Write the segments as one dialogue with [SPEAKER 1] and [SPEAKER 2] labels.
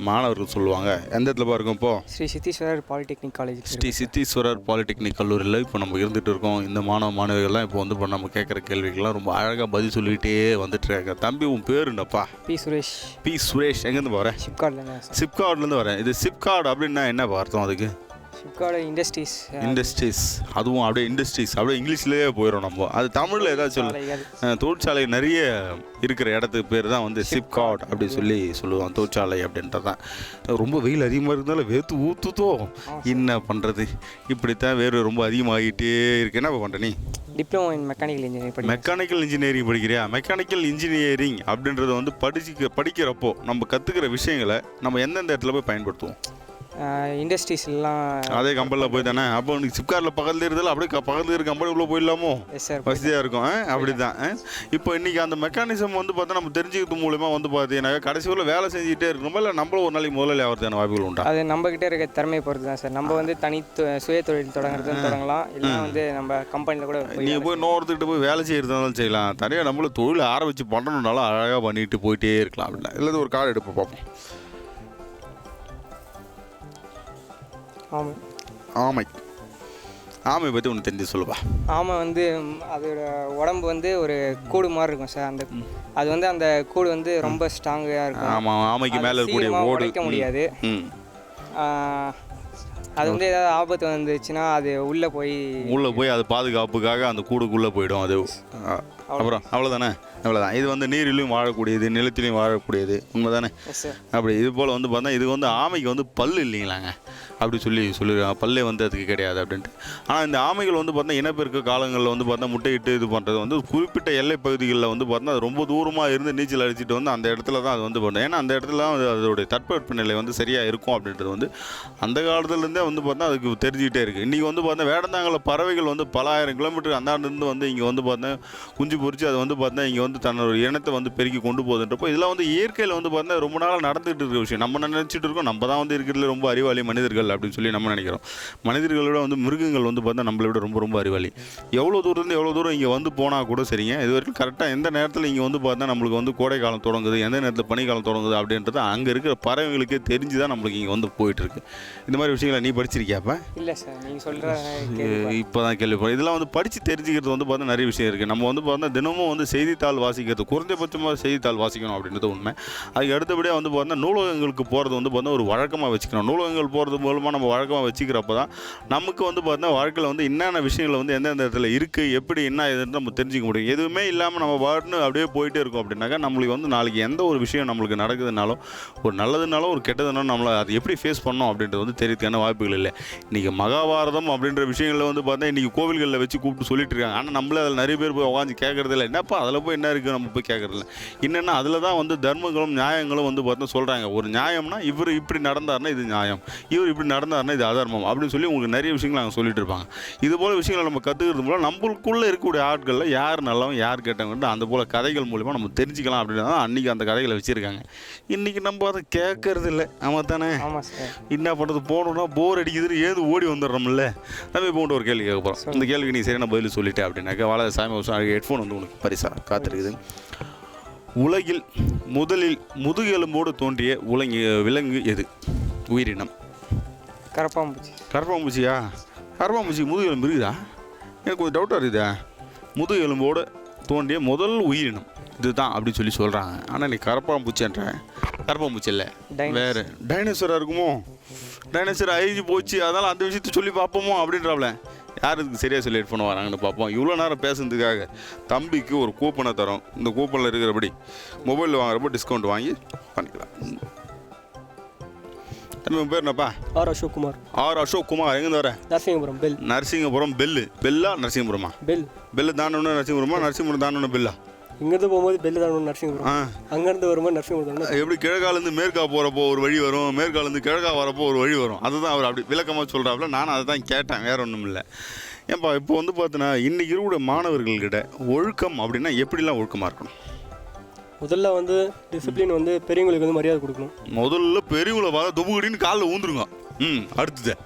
[SPEAKER 1] மாணவர்கள் சொல்லுவாங்க. எந்த இடத்துல இருக்கும் இப்போ?
[SPEAKER 2] Sri Siddheswarar polytechnic college
[SPEAKER 1] Sri Siddheswarar polytechnic கல்லூரியில் இப்போ நம்ம இருந்துட்டு இருக்கோம். இந்த மாணவ மாணவிகள்லாம் இப்போ வந்து இப்போ நம்ம கேட்குற கேள்விக்கெல்லாம் ரொம்ப அழகாக பதில் சொல்லிகிட்டே வந்துட்டு இருக்காங்க. தம்பி உன் பேர் என்னப்பா?
[SPEAKER 2] பி சுரேஷ்.
[SPEAKER 1] பி சுரேஷ். எங்கேருந்து போகிறேன்
[SPEAKER 2] ஷிப்கார்ட்லேருந்து சார்.
[SPEAKER 1] சிப்கார்ட்லேருந்து வரேன். இது சிப்கார்டு அப்படின்னா என்ன அர்த்தம் அதுக்கு?
[SPEAKER 2] இண்டஸ்ட்ரீஸ்
[SPEAKER 1] இண்டஸ்ட்ரீஸ் அதுவும் அப்படியே இண்டஸ்ட்ரீஸ் அப்படியே இங்கிலீஷ்லேயே போயிடும் நம்ம. அது தமிழில் ஏதாச்சும் சொல்லு. தொழிற்சாலை நிறைய இருக்கிற இடத்துக்கு பேர் தான் வந்து சிப்கார்ட் அப்படி சொல்லி சொல்லுவாங்க. தொழிற்சாலை அப்படின்றது தான். ரொம்ப வெயில் அதிகமாக இருந்தாலும் வேத்து ஊற்றுதோ என்ன பண்ணுறது இப்படித்தான் வேறு ரொம்ப அதிகமாகிட்டே இருக்கு. என்ன பண்ணுற நீ
[SPEAKER 2] diploma in mechanical engineering
[SPEAKER 1] mechanical engineering படிக்கிறியா? Mechanical engineering அப்படின்றது வந்து படிச்சு படிக்கிறப்போ நம்ம கற்றுக்கிற விஷயங்களை நம்ம எந்தெந்த இடத்துல போய் பயன்படுத்துவோம்?
[SPEAKER 2] இண்டஸ்ட்ரீஸ்லாம்
[SPEAKER 1] அதே கம்பெனியில் போய் தானே அப்போ உனக்கு சிப்கார்ட்டில் பக்கத்துல இருந்ததில்ல அப்படியே பக்கத்துல இருக்க கம்பெனி உள்ள போயிடலாமோ? வசதியாக இருக்கும். அப்படி தான் இப்போ இன்றைக்கி அந்த மெக்கானிசம் வந்து பார்த்தா நம்ம தெரிஞ்சுக்கிறது மூலிமா வந்து பார்த்தீங்கன்னா கடைசி வரல வேலை செஞ்சுட்டே இருக்கணுமா. இல்லை நம்மளும் ஒரு நாளைக்கு முதலாளி ஆகிறதுக்கான வாய்ப்புகள் உண்டா?
[SPEAKER 2] அது நம்ம கிட்ட இருக்க திறமையை பொறுத்து தான் சார் நம்ம வந்து தனி சுய தொழில் தொடங்குறதுன்னு தொடங்கலாம். இல்லைன்னா வந்து நம்ம கம்பெனியில் கூட
[SPEAKER 1] நீங்கள் போய் இன்னொருத்துக்கிட்ட போய் வேலை செய்கிறதாலும் செய்யலாம். தனியாக நம்மளும் தொழில் ஆரம்பித்து பண்ணணுன்னாலும் அழகாக பண்ணிட்டு போயிட்டே இருக்கலாம் அப்படின்னா. இல்லை ஒரு கார்டு எடுப்போம் பார்ப்போம்.
[SPEAKER 2] ஆமாம்
[SPEAKER 1] ஆமை. ஆமை பற்றி ஒன்று தெரிஞ்சு சொல்லுப்பா.
[SPEAKER 2] ஆமை வந்து அதோட உடம்பு வந்து ஒரு கூடு மாதிரி இருக்கும் சார். அந்த அது வந்து அந்த கூடு வந்து ரொம்ப ஸ்ட்ராங்காக இருக்கும்.
[SPEAKER 1] ஆமாம் ஆமைக்கு மேலே இருக்கக்கூடிய ஓடு.
[SPEAKER 2] உடைக்க முடியாது. அது வந்து ஏதாவது ஆபத்து வந்துச்சுன்னா அது உள்ளே போய்
[SPEAKER 1] உள்ளே போய் அது பாதுகாப்புக்காக அந்த கூடுக்குள்ளே போயிடும் அது. அப்புறம் அவ்வளோதானே அவ்வளோதான் இது வந்து நீரிலையும் வாழக்கூடியது நிலத்திலையும் வாழக்கூடியது. உண்மைதானே? அப்படி இது போல் வந்து பார்த்தா இது வந்து ஆமைக்கு வந்து பல் இல்லைங்களாங்க. அப்படி சொல்லி சொல்லிடுவாங்க பல்லே வந்து அதுக்கு கிடையாது அப்படின்ட்டு. ஆனால் இந்த ஆமைகள் வந்து பார்த்தா இனப்பெருக்க காலங்களில் வந்து பார்த்தா முட்டையிட்டு இது பண்ணுறது வந்து குறிப்பிட்ட எல்லை பகுதிகளில் வந்து பார்த்தா அது ரொம்ப தூரமாக இருந்து நீச்சல் அடிச்சிட்டு வந்து அந்த இடத்துல தான் அது வந்து பண்ணும். ஏன்னா அந்த இடத்துல தான் அதோடைய தட்பவெட்ப நிலை வந்து சரியாக இருக்கும் அப்படின்றது வந்து அந்த காலத்துலேருந்தே வந்து பார்த்தா அதுக்கு தெரிஞ்சுக்கிட்டே இருக்குது இன்றைக்கி வந்து பார்த்தா வேடந்தாங்கல பறவைகள் வந்து பல ஆயிரம் கிலோமீட்டர் அந்தாண்டிருந்து வந்து இங்கே வந்து பார்த்தா குஞ்சு பொறிச்சு அது வந்து பார்த்தா இங்கே வந்து தன்னோட இனத்தை வந்து பெருக்கி கொண்டு போகுதுன்றப்போ இதெல்லாம் வந்து இயற்கையில் வந்து பார்த்தா ரொம்ப நாளாக நடந்துகிட்டு இருக்கிற விஷயம். நம்ம நினச்சிட்டு இருக்கோம் நம்ம தான் வந்து இருக்கிறதுல ரொம்ப அறிவாளி மனிதர்கள் அப்படின்னு சொல்லி நம்ம நினைக்கிறோம். மனிதர்களை விட வந்து மிருகங்கள் வந்து பார்த்தா நம்மளை விட ரொம்ப ரொம்ப அறிவாளி. எவ்வளோ தூரத்துலேருந்து எவ்வளோ தூரம் இங்கே வந்து போனால் கூட சரிங்க இது வரைக்கும் கரெக்டாக எந்த நேரத்தில் இங்கே வந்து பார்த்தா நம்மளுக்கு வந்து கோடை காலம் தொடங்குது எந்த நேரத்தில் பனிக்காலம் தொடங்குது அப்படின்றது அங்கே இருக்கிற பறவைகளுக்கே தெரிஞ்சு தான் நம்மளுக்கு இங்கே வந்து போயிட்டு இருக்கு இந்த மாதிரி விஷயங்களை நீ படிச்சிருக்கியாப்பா
[SPEAKER 2] இல்லை சார் நீங்கள் சொல்கிற
[SPEAKER 1] இப்போ தான் கேள்விப்படும் இதெல்லாம் வந்து படித்து தெரிஞ்சுக்கிறது வந்து பார்த்தா நிறைய விஷயம் இருக்குது நம்ம வந்து பார்த்தா தினமும் வந்து செய்தித்தாள் வாசிக்கிறது குறைந்தபட்சமாக செய்தித்தாள் வாசிக்கணும் அப்படின்றது உண்மை. அதுக்கு அடுத்தபடியாக வந்து பார்த்தா நூலகங்களுக்கு போகிறது வந்து பார்த்தா ஒரு வழக்கமாக வச்சுக்கணும். நூலகங்கள் போகிறது மூலமாக நம்ம வழக்கமாக வச்சுக்கிறப்ப தான் நமக்கு வந்து பார்த்தீங்கன்னா வாழ்க்கையில் வந்து என்னென்ன விஷயங்கள் வந்து எந்தெந்த இடத்துல இருக்குது எப்படி என்ன இதுன்னு நம்ம தெரிஞ்சுக்க முடியும். எதுவுமே இல்லாமல் நம்ம பாட்டுன்னு அப்படியே போயிட்டே இருக்கோம் அப்படின்னாக்கா நம்மளுக்கு வந்து நாளைக்கு எந்த ஒரு விஷயம் நம்மளுக்கு நடக்குதுனாலும் ஒரு நல்லதுனாலும் ஒரு கெட்டதுனாலும் நம்மளை அதை எப்படி ஃபேஸ் பண்ணோம் அப்படின்றது வந்து தெரியறதுக்கான வாய்ப்புகள் இல்லை. இன்றைக்கி மகாபாரதம் அப்படின்ற விஷயங்களில் வந்து பார்த்தா இன்றைக்கி கோவில்களில் வச்சு கூப்பிட்டு சொல்லிட்டு இருக்காங்க. ஆனால் நம்மளே அதில் நிறைய பேர் போய் உட்காந்து கேட்குறதில்ல இல்லை. என்னப்பா அதில் போய் என்ன இருக்குது நம்ம போய் கேட்குறதில்ல இல்லை. என்னென்னா அதில் தான் வந்து தர்மங்களும் நியாயங்களும் வந்து பார்த்தா சொல்கிறாங்க ஒரு நியாயம்னா இவர் இப்படி நடந்தாருன்னா இது நியாயம். இவர் இப்படி நடந்தாருன்னா இது அதர்மம் அப்படின்னு சொல்லி உங்களுக்கு நிறைய விஷயங்கள் நாங்கள் சொல்லிட்டு இருப்பாங்க. இது போல் விஷயங்களை நம்ம கற்றுக்கிறது மூலம் நம்மளுக்குள்ளே இருக்கக்கூடிய ஆட்களில் யார் நல்லவன் யார் கெட்டவங்கன்ட்டு அந்த போல் கதைகள் மூலிமா நம்ம தெரிஞ்சுக்கலாம் அப்படின்னு தான் அன்றைக்கி அந்த கதைகளை வச்சுருக்காங்க. இன்றைக்கி நம்ம அதை கேட்கறது இல்லை. ஆமாம் தானே? என்ன பண்ணுறது போகணுன்னா போர் அடிக்குதுன்னு ஏது ஓடி வந்துடுறோம்ல. நம்ம இப்போ ஒரு கேள்வி கேட்க போகிறோம் இந்த கேள்விக்கு நீ சரியான பதில் சொல்லிட்டே அப்படின்னாக்கா வாழ சாமி வருஷம் ஹெட்ஃபோன் வந்து உனக்கு பரிசா காத்திருக்குது. உலகில் முதலில் முதுகெலும்போடு தோன்றிய உலங்கி விலங்கு எது? உயிரினம்.
[SPEAKER 2] கரப்பாம்பூச்சி.
[SPEAKER 1] கரப்பாம்பூச்சியா? கரப்பாம்பூச்சி முதுகெலும்பு இருக்குதா? எனக்கு கொஞ்சம் டவுட்டாக இருக்குதா. முதுகெலும்போடு தோன்றிய முதல் உயிரினம். இதுதான் அப்படின்னு சொல்லி சொல்கிறாங்க ஆனால் நீ கரப்பாம்பூச்சின்ற கரப்பாம்பூச்சி இல்லை. வேறு. டைனோசராக இருக்குமோ? டைனோசர் அழிஞ்சு போச்சு. அதனால் அந்த விஷயத்த சொல்லி பார்ப்போமோ அப்படின்றாப்ல. யார் இதுக்கு சரியாக சொல்லி ஹெட்ஃபோன் வராங்கன்னு பார்ப்போம். இவ்வளோ நேரம் பேசுனதுக்காக தம்பிக்கு ஒரு கூப்பனை தரோம். இந்த கூப்பனில் இருக்கிறபடி மொபைலில் வாங்குறப்போ டிஸ்கவுண்ட் வாங்கி பண்ணிக்கலாம். தம்பி உன் பேர் என்னப்பா?
[SPEAKER 3] ஆர் அசோக்குமார்.
[SPEAKER 1] ஆர் அசோக் குமார் எங்கேருந்து வர?
[SPEAKER 3] நரசிங்கபுரம் பெல்.
[SPEAKER 1] நரசிங்கபுரம் பெல்லு. பெல்லா நரசிங்கபுரமா?
[SPEAKER 3] பெல்.
[SPEAKER 1] பெல்லு தாண்டணும் நரசிங்கபுரமா? நரசிங்கபுரம் தாண்டணும் பெல்லா?
[SPEAKER 3] இங்கேருந்து போகும்போது பெல் தான் நரசிங்கபுரம். அங்கேருந்து வரும்போது நரசிங்கபுரம்
[SPEAKER 1] எப்படி கிழக்காலேருந்து மேற்கா போகிறப்போ ஒரு வழி வரும் மேற்காலேருந்து கிழக்கா வரப்போ ஒரு வழி வரும். அதுதான் அவர் அப்படி விளக்கமாக சொல்கிறாப்புல நானும் அதை தான் கேட்டேன் வேற ஒன்றும் இல்லை. ஏன்பா இப்போ வந்து பார்த்தீங்கன்னா இன்றைக்கி இருக்கக்கூடிய மாணவர்கள்கிட்ட ஒழுக்கம் அப்படின்னா எப்படிலாம் ஒழுக்கமாக இருக்கணும்?
[SPEAKER 3] முதல்ல வந்து டிசிப்ளின் வந்து பெரியவங்களுக்கு வந்து மரியாதை கொடுக்கணும்.
[SPEAKER 1] முதல்ல பெரியவங்களை பார்த்தா தொபுகடின்னு காலில் ஊந்துருங்க. ம் அடுத்தது.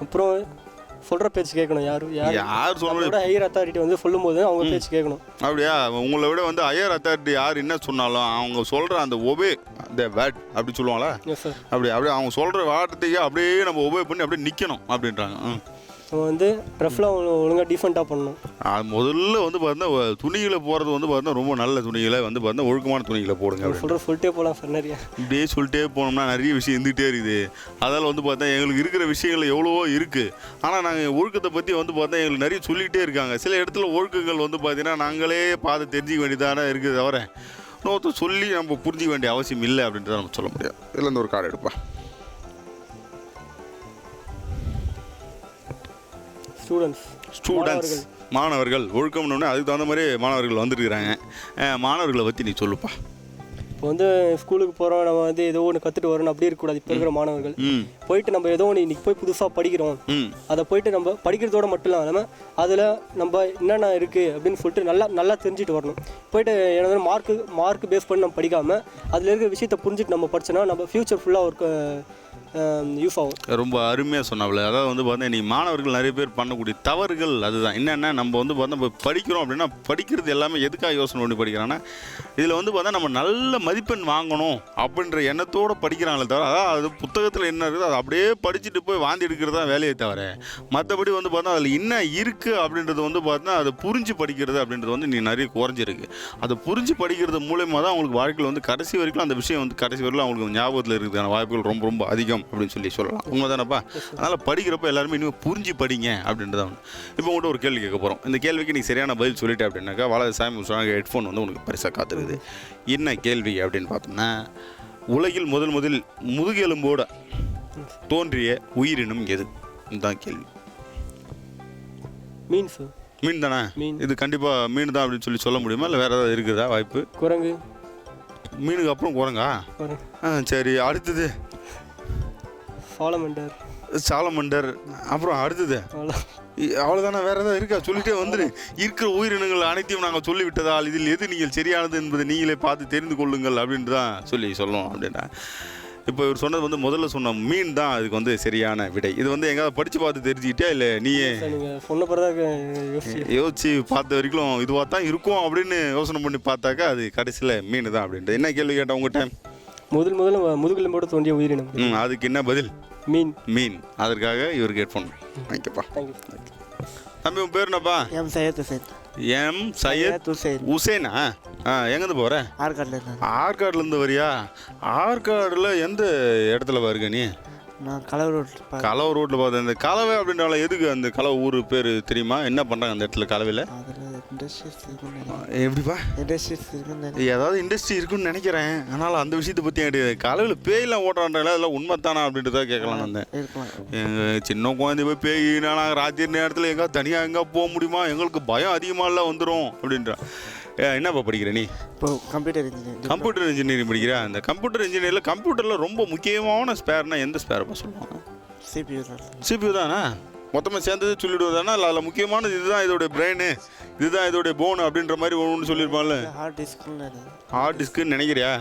[SPEAKER 3] அப்புறம் சொல்கிற பேச்சு கேட்கணும். யார்
[SPEAKER 1] யார்? சொல்ல
[SPEAKER 3] நம்மளோட ஹையர் அத்தாரிட்டி வந்து சொல்லும்போது அவங்க பேச்சு கேட்கணும்.
[SPEAKER 1] அப்படியா? உங்களை விட வந்து ஹையர் அத்தாரிட்டி யார் என்ன சொன்னாலும் அவங்க சொல்கிற அந்த ஒபே அந்த வேட் அப்படி சொல்லுவாங்களா? அப்படி அப்படியே அவங்க சொல்கிற வார்த்தைக்கு அப்படியே நம்ம ஒபே பண்ணி அப்படியே நிற்கணும் அப்படின்றாங்க. ம்.
[SPEAKER 3] நம்ம வந்து ரஃப்லாம் ஒழுங்காக டீஃபெண்ட்டாக பண்ணணும்.
[SPEAKER 1] அது முதல்ல வந்து பார்த்தீங்கன்னா துணிகளை போகிறது வந்து பார்த்தீங்கன்னா ரொம்ப நல்ல துணிகளை வந்து பார்த்தீங்கன்னா ஒழுக்கமான துணிகளை போடுங்க
[SPEAKER 3] சொல்கிற சொல்லிட்டே போகலாம் சார் நிறைய.
[SPEAKER 1] இப்படியே சொல்லிட்டே போனோம்னா நிறைய விஷயம் இருந்துகிட்டே இருக்குது. அதால் வந்து பார்த்தா எங்களுக்கு இருக்கிற விஷயங்கள் எவ்வளவோ இருக்குது ஆனால் நாங்கள் ஒழுக்கத்தை பற்றி வந்து பார்த்தா எங்களுக்கு நிறைய சொல்லிகிட்டே இருக்காங்க. சில இடத்துல ஒழுக்கங்கள் வந்து பார்த்தீங்கன்னா நாங்களே பார்த்து தெரிஞ்சிக்க வேண்டியதானே இருக்குது தவிர இன்னொருத்தர் சொல்லி நம்ம புரிஞ்சிக்க வேண்டிய அவசியம் இல்லை அப்படின்றத நம்ம சொல்ல முடியாது இதில் இருந்து ஒரு கார்டு எடுப்பா.
[SPEAKER 3] ஸ்டூடெண்ட்ஸ்
[SPEAKER 1] ஸ்டூடெண்ட்ஸ் மாணவர்கள். ஒழுக்கம்னு அதுக்கு தகுந்த மாதிரி மாணவர்கள் வந்துருக்குறாங்க. மாணவர்களை பற்றி நீ சொல்லுப்பா.
[SPEAKER 3] இப்போ வந்து ஸ்கூலுக்கு போகிறோம் நம்ம வந்து ஏதோ ஒன்று கற்றுட்டு வரணும் அப்படி இருக்கக்கூடாது இப்போ இருக்கிற மாணவர்கள். போயிட்டு நம்ம ஏதோ ஒன்று இன்னைக்கு போய் புதுசாக படிக்கிறோம். அதை போயிட்டு நம்ம படிக்கிறதோட மட்டும் இல்லாமல் அதில் நம்ம என்னென்ன இருக்குது அப்படின்னு சொல்லிட்டு நல்லா நல்லா தெரிஞ்சுட்டு வரணும். போயிட்டு ஏன்னா மார்க்கு மார்க் பேஸ் பண்ணி நம்ம படிக்காமல் அதில் இருக்கிற விஷயத்தை புரிஞ்சுட்டு நம்ம படிச்சோன்னா நம்ம ஃப்யூச்சர் ஃபுல்லாக ஒரு Um, யூஸ் ஆகும்
[SPEAKER 1] ரொம்ப அருமையாக சொன்னாப்ல. அதாவது வந்து பார்த்தா இன்னைக்கு மாணவர்கள் நிறைய பேர் பண்ணக்கூடிய தவறுகள் அதுதான். என்னென்னா நம்ம வந்து பார்த்தா படிக்கிறோம் அப்படின்னா படிக்கிறது எல்லாமே எதுக்காக யோசனை பண்ணி படிக்கிறாங்கன்னா இதில் வந்து பார்த்தா நம்ம நல்ல மதிப்பெண் வாங்கணும் அப்படின்ற எண்ணத்தோடு படிக்கிறாங்களே தவிர அதாவது அது புத்தகத்தில் என்ன இருக்குதோ அதை அப்படியே படிச்சுட்டு போய் வாந்தி எடுக்கிறது தான் வேலையை தவிர மற்றபடி வந்து பார்த்தா அதில் என்ன இருக்குது அப்படின்றது வந்து பார்த்தா அதை புரிஞ்சு படிக்கிறது அப்படின்றது வந்து நீ நிறைய குறைஞ்சிருக்கு. அதை புரிஞ்சு படிக்கிறது மூலயமா தான் அவங்களுக்கு வாழ்க்கையில் வந்து கடைசி வரைக்கும் அந்த விஷயம் வந்து கடைசி வரைக்கும் அவங்களுக்கு ஞாபகத்தில் இருக்கிறதுக்கான வாய்ப்புகள் ரொம்ப ரொம்ப அதிகம். அப்படின்னு சொல்லி சொல்லலாம். உண்மை தானப்பா அதனால் படிக்கிறப்ப எல்லாருமே இனிமேல் புரிஞ்சு படிங்க அப்படின்றத ஒன்று இப்போ உங்கள்கிட்ட ஒரு கேள்வி கேட்க போகிறோம் இந்த கேள்விக்கு நீ சரியான பதில் சொல்லிட்ட அப்படின்னாக்கா வளர சாமி சொன்னாங்க ஹெட்ஃபோன் வந்து உனக்கு பரிசாக காத்துருக்குது என்ன கேள்வி அப்படின்னு பார்த்தோம்னா உலகில் முதல் முதல் முதுகெலும்போட தோன்றிய உயிரினம் எது? இதுதான் கேள்வி. மீன் தானே?
[SPEAKER 3] மீன்.
[SPEAKER 1] இது கண்டிப்பாக மீன் தான் அப்படின்னு சொல்லி சொல்ல முடியுமா? இல்லை வேறு ஏதாவது இருக்குதா வாய்ப்பு?
[SPEAKER 3] குரங்கு.
[SPEAKER 1] மீனுக்கு அப்புறம் குரங்கா? சரி. அடுத்தது.
[SPEAKER 3] சாலமண்டர்.
[SPEAKER 1] சாலமண்டர் அப்புறம் அடுத்தது?
[SPEAKER 3] அவ்வளோ.
[SPEAKER 1] இ- அவ்வளவுதானே வேற ஏதாவது இருக்கா? சொல்லிட்டே வந்துரு. இருக்கிற உயிரினங்கள் அனைத்தையும் நாங்கள் சொல்லிவிட்டதால் இதில் எது நீங்கள் சரியானது என்பதை நீங்களே பார்த்து தெரிந்து கொள்ளுங்கள் அப்படின்ட்டு தான் சொல்லி சொல்லணும் அப்படின்னா. இப்போ இவர் சொன்னது வந்து முதல்ல சொன்ன மீன் தான் அதுக்கு வந்து சரியான விடை. இது வந்து எங்காவது படித்து பார்த்து தெரிஞ்சுக்கிட்டே இல்லை நீயே?
[SPEAKER 3] சொன்ன யோசிச்சு.
[SPEAKER 1] பார்த்த வரைக்கும் இதுவாக தான் இருக்கும் அப்படின்னு யோசனை பண்ணி பார்த்தாக்கா அது கடைசியில் மீன் தான் அப்படின்ட்டு. என்ன கேள்வி கேட்டேன் உங்கள்கிட்ட?
[SPEAKER 3] முதல் முதல்ல முதுகெலும்போட தோன்றிய உயிரினம்.
[SPEAKER 1] ம் அதுக்கு என்ன பதில்?
[SPEAKER 3] மீன்.
[SPEAKER 1] மீன். அதற்காக இவருக்கு ஹெட்ஃபோன் வாங்கிக்கப்பா தம்பி உன் பேர் என்னப்பா?
[SPEAKER 4] எம் சையத் ஹுசைன்
[SPEAKER 1] எம் சையத்
[SPEAKER 4] ஹுசைன்
[SPEAKER 1] உசேனா? ஆ எங்கேருந்து போகிற
[SPEAKER 4] ஆற்காட்டில் இருந்தாங்க
[SPEAKER 1] ஆற்காடுலேருந்து வரியா? ஆற்காடில் எந்த இடத்துல வருக நீ?
[SPEAKER 4] நான் கலர் ரோட்
[SPEAKER 1] கலவை ரோட்டில் பார்த்தேன் இந்த கலவை அப்படின்றால எதுக்கு அந்த கலவை ஊர் பேர் தெரியுமா? என்ன பண்ணுறாங்க அந்த இடத்துல கலவையில்?
[SPEAKER 4] அதில் இண்டஸ்ட்ரீஸ் இருக்குன்னு
[SPEAKER 1] எப்படிப்பா?
[SPEAKER 4] இண்டஸ்ட்ரீஸ் இருக்குன்னு
[SPEAKER 1] ஏதாவது இண்டஸ்ட்ரி இருக்குன்னு நினைக்கிறேன். ஆனால் அந்த விஷயத்தை பற்றி கிடையாது கலவையில் பேயெல்லாம் ஓட்டுறாங்களா அதெல்லாம் உண்மை தானா அப்படின்றத கேட்கலாம் வந்தேன்.
[SPEAKER 4] இருக்கலாம்.
[SPEAKER 1] எங்க சின்ன குழந்தை போய் பேயினா நாங்கள் ராத்திரி நேரத்தில் எங்கே தனியாக எங்கே போக முடியுமா? எங்களுக்கு பயம் அதிகமாகலாம் வந்துடும் அப்படின்றா. ஏ, என்னப்பா படிக்கிற நீ?
[SPEAKER 4] இப்போ கம்ப்யூட்டர் இன்ஜினியர்
[SPEAKER 1] கம்ப்யூட்டர் இன்ஜினியரிங் படிக்கிற அந்த கம்ப்யூட்டர் இன்ஜினியரில் கம்ப்யூட்டரில் ரொம்ப முக்கியமான ஸ்பேர்னா எந்த ஸ்பேர்ப்பா சொல்லுவாங்க?
[SPEAKER 4] சிபியூ தான்.
[SPEAKER 1] சிபியூ தானே? மொத்தமாக சேர்ந்தது சொல்லிவிடுவதானா இல்லை அதில் முக்கியமானது இதுதான் இதோடைய பிரெயின் இதுதான் இதோடைய போன் அப்படின்ற மாதிரி ஒன்று சொல்லியிருப்பான்ல.
[SPEAKER 4] ஹார்ட் டிஸ்க்னு
[SPEAKER 1] ஹார்ட் டிஸ்க்குன்னு நினைக்கிறியா.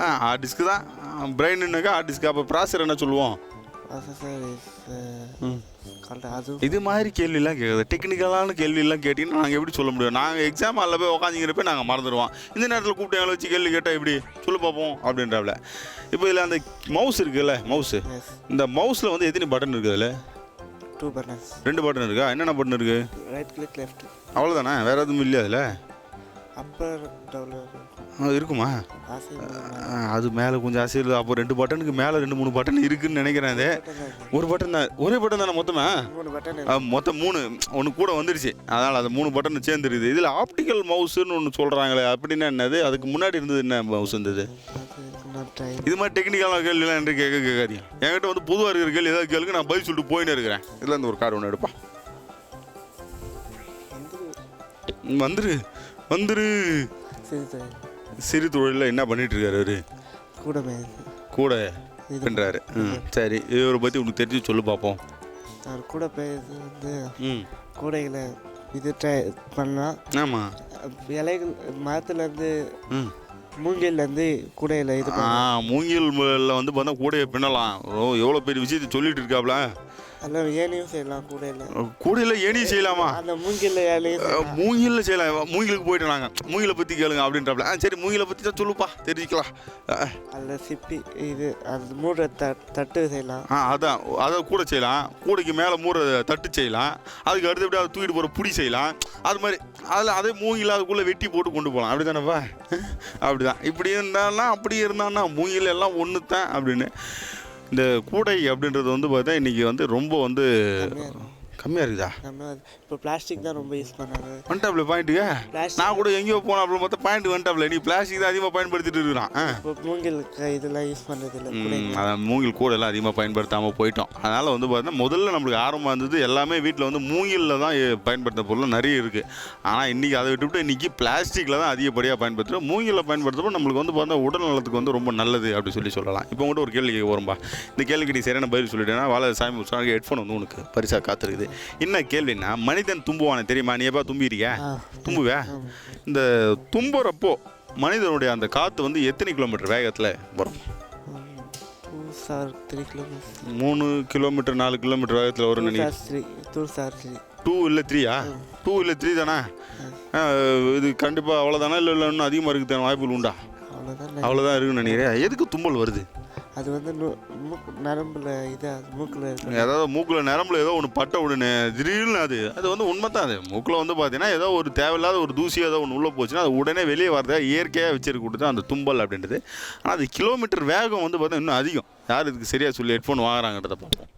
[SPEAKER 1] ஆ ஹார்ட் டிஸ்க்கு தான். பிரெயின்னாக்கா ஹார்ட் டிஸ்க் அப்போ ப்ராசர் என்ன சொல்லுவோம்?
[SPEAKER 4] அது
[SPEAKER 1] இது மாதிரி கேள்வியெல்லாம் கேட்குது. டெக்னிக்கலான கேள்வியெல்லாம் கேட்டிங்கன்னா நாங்கள் எப்படி சொல்ல முடியும்? நாங்கள் எக்ஸாம் அதில் போய் உக்காந்துங்கிறப்ப நாங்கள் மறந்துடுவோம். இந்த நேரத்தில் கூப்பிட்டு எங்களை வச்சு கேள்வி கேட்டால் எப்படி? சொல்லு பார்ப்போம் அப்படின்றாப்ல. இப்போ இதில் அந்த மவுஸ் இருக்குல்ல மவுஸு இந்த மவுஸில் வந்து எத்தனை பட்டன் இருக்குது அதில்
[SPEAKER 4] டூ பட்டன்ஸ்
[SPEAKER 1] ரெண்டு பட்டன் இருக்கா? என்னென்ன பட்டன் இருக்குது
[SPEAKER 4] ரைட் கிளிக் லெஃப்ட்
[SPEAKER 1] அவ்வளோதானே வேறு எதுவும் இல்லையா அதில்?
[SPEAKER 4] அப்பர் டவுன்லோட்
[SPEAKER 1] ஆ, இருக்குமா?
[SPEAKER 4] ஆசை
[SPEAKER 1] அது மேலே கொஞ்சம் அசையில் அப்போ ரெண்டு பட்டனுக்கு மேலே ரெண்டு மூணு பட்டன் இருக்குன்னு நினைக்கிறேன் அது ஒரு பட்டன் தான். ஒரே பட்டன் தானே மொத்தமா?
[SPEAKER 4] மூணு பட்டன்
[SPEAKER 1] ஆ, மொத்தம் மூணு. ஒன்று கூட வந்துருச்சு. அதனால் அது மூணு பட்டன் சேர்ந்துருக்குது இதில் ஆப்டிக்கல் மவுஸுன்னு ஒன்று சொல்கிறாங்களே அப்படின்னா என்னது? அதுக்கு முன்னாடி இருந்தது என்ன மவுஸ் இருந்தது இது மாதிரி டெக்னிக்கலான கேள்விலாம் என்று கேட்க கேட்காதீங்க. என்கிட்ட வந்து பொதுவாக இருக்கிற கேள்வி ஏதாவது கேளுங்க நான் பதில் சொல்லிட்டு போயின்னு இருக்கிறேன். இதில் இருந்து ஒரு கார்டு ஒன்று எடுப்பா. வந்துரு. வந்துரு. சிறு தொழிலில் என்ன பண்ணிட்டு இருக்காரு அவரு?
[SPEAKER 4] கூட
[SPEAKER 1] கூட பண்ணுறாரு ம் சரி. இவரை பற்றி உனக்கு தெரிஞ்சு சொல்லு பார்ப்போம்
[SPEAKER 4] அவர் கூட பேசுறது வந்து
[SPEAKER 1] ம்.
[SPEAKER 4] கூடைகளை இது ட்ரை பண்ணலாம்.
[SPEAKER 1] ஆமாம்
[SPEAKER 4] இலைகள் மரத்துலேருந்து
[SPEAKER 1] ம்.
[SPEAKER 4] மூங்கில்லேருந்து கூடையில் இது
[SPEAKER 1] ஆ மூங்கில் வந்து பார்த்தா கூடையை பின்னலாம். ஓ எவ்வளோ பெரிய விஷயத்தை சொல்லிட்டு இருக்காப்ல.
[SPEAKER 4] அதெல்லாம் ஏனையும் செய்யலாம் கூடையில்
[SPEAKER 1] கூடையில் ஏணி செய்யலாமா?
[SPEAKER 4] அந்த மூங்கில் ஏனையும் செய்யலாம்.
[SPEAKER 1] மூங்கிலுக்கு போயிட்டு நாங்கள் மூங்கிலை பற்றி கேளுங்க அப்படின்றாப்ல. ஆ சரி மூங்கிலை பற்றி தான் சொல்லுப்பா. தெரிஞ்சுக்கலாம்
[SPEAKER 4] அதில் சிப்பி இது அது மூட த தட்டு செய்யலாம்.
[SPEAKER 1] ஆ அதான் அதை கூட செய்யலாம். கூடைக்கு மேலே மூற தட்டு செய்யலாம். அதுக்கு அடுத்தபடி அதை தூக்கிட்டு போகிற புடி செய்யலாம். அது மாதிரி அதில் அதே மூங்கில் அதுக்குள்ளே வெட்டி போட்டு கொண்டு போகலாம் அப்படி தானேப்பா அப்படி தான் இப்படி இருந்தான்னா அப்படி இருந்தான்னா மூங்கில் எல்லாம் ஒன்று தான் அப்படின்னு. இந்த கூடை அப்படின்றது வந்து பார்த்தா இன்றைக்கி வந்து ரொம்ப வந்து கம்மியாக இருக்குதா?
[SPEAKER 4] இப்போ பிளாஸ்டிக் தான் ரொம்ப யூஸ் பண்ணாங்க
[SPEAKER 1] வந்துட்டாப்ல
[SPEAKER 4] Plastic.
[SPEAKER 1] நான் கூட எங்கேயோ போனாப்புல பார்த்தா பாயிண்ட் வந்துட்டாப்ல நீ பிளாஸ்டிக் தான் அதிகமாக பயன்படுத்திட்டு இருக்கிறான்.
[SPEAKER 4] இப்போ மூங்கில் இதெல்லாம் யூஸ்
[SPEAKER 1] ம், அதான் மூங்கில் கூட எல்லாம் அதிகமாக பயன்படுத்தாமல் போயிட்டோம். அதனால் வந்து பார்த்தீங்கன்னா முதல்ல நம்மளுக்கு ஆர்வமாக இருந்தது எல்லாமே வீட்டில் வந்து மூங்கிலில் தான் பயன்படுத்த பொருள் நிறைய இருக்குது ஆனால் இன்றைக்கி அதை விட்டுவிட்டு இன்றைக்கி பிளாஸ்டிக்கில் தான் அதிகப்படியாக பயன்படுத்துகிறோம் மூங்கிலில் பயன்படுத்துகிறப்போ நம்மளுக்கு வந்து பார்த்தா உடல் நலத்துக்கு வந்து ரொம்ப நல்லது அப்படி சொல்லி சொல்லலாம். இப்போ கூட ஒரு கேள்வி வரும்பா இந்த கேள்விக்கு நீ சரியான பதில் சொல்லிட்டேன்னா வாழ சாமி ஹெட்ஃபோன் வந்து உனக்கு பரிசாக காத்திருக்குது. என்ன கேள்வின்னா மனிதன் தும்புவானே தெரியுமா? நீ எப்போ தும்பியிருக்கியா? தும்புவே? இந்த தும்புறப்போ மனிதனுடைய அந்த காற்று வந்து எத்தனை கிலோமீட்டர் வேகத்தில் வரும்?
[SPEAKER 4] சார் த்ரீ கிலோமீட்டர்
[SPEAKER 1] மூணு கிலோமீட்டர் நாலு கிலோமீட்டர் வேகத்தில் வரும் நினைக்கிறேன்
[SPEAKER 4] டூ
[SPEAKER 1] இல்லை த்ரீயா டூ இல்லை த்ரீ தானே? இது கண்டிப்பாக அவ்வளோதானா இல்லை இல்லை இன்னும் அதிகமாக இருக்குது வாய்ப்புகள் உண்டா?
[SPEAKER 4] அவ்வளோதான்
[SPEAKER 1] இருக்குன்னு நினைக்கிறேன். எதுக்கு தும்பல் வருது?
[SPEAKER 4] அது வந்து நு- நரம்புல மூக்கில்
[SPEAKER 1] ஏதாவது மூக்கில் நரம்புல ஏதோ ஒன்று பட்ட உடனே திடீர்னு அது அது வந்து உண்மை தான் அது. மூக்கில் வந்து பார்த்தீங்கன்னா ஏதோ ஒரு தேவையில்லாத ஒரு தூசி ஏதோ ஒன்று உள்ளே போச்சுன்னா அது உடனே வெளியே வரதை இயற்கையாக வச்சிருக்க தான் அந்த தும்பல் அப்படின்றது. ஆனால் அது கிலோமீட்டர் வேகம் வந்து பார்த்தா இன்னும் அதிகம். யார் இதுக்கு சரியாக சொல்லி ஹெட்ஃபோன் வாங்குறாங்கன்றத பார்ப்போம்.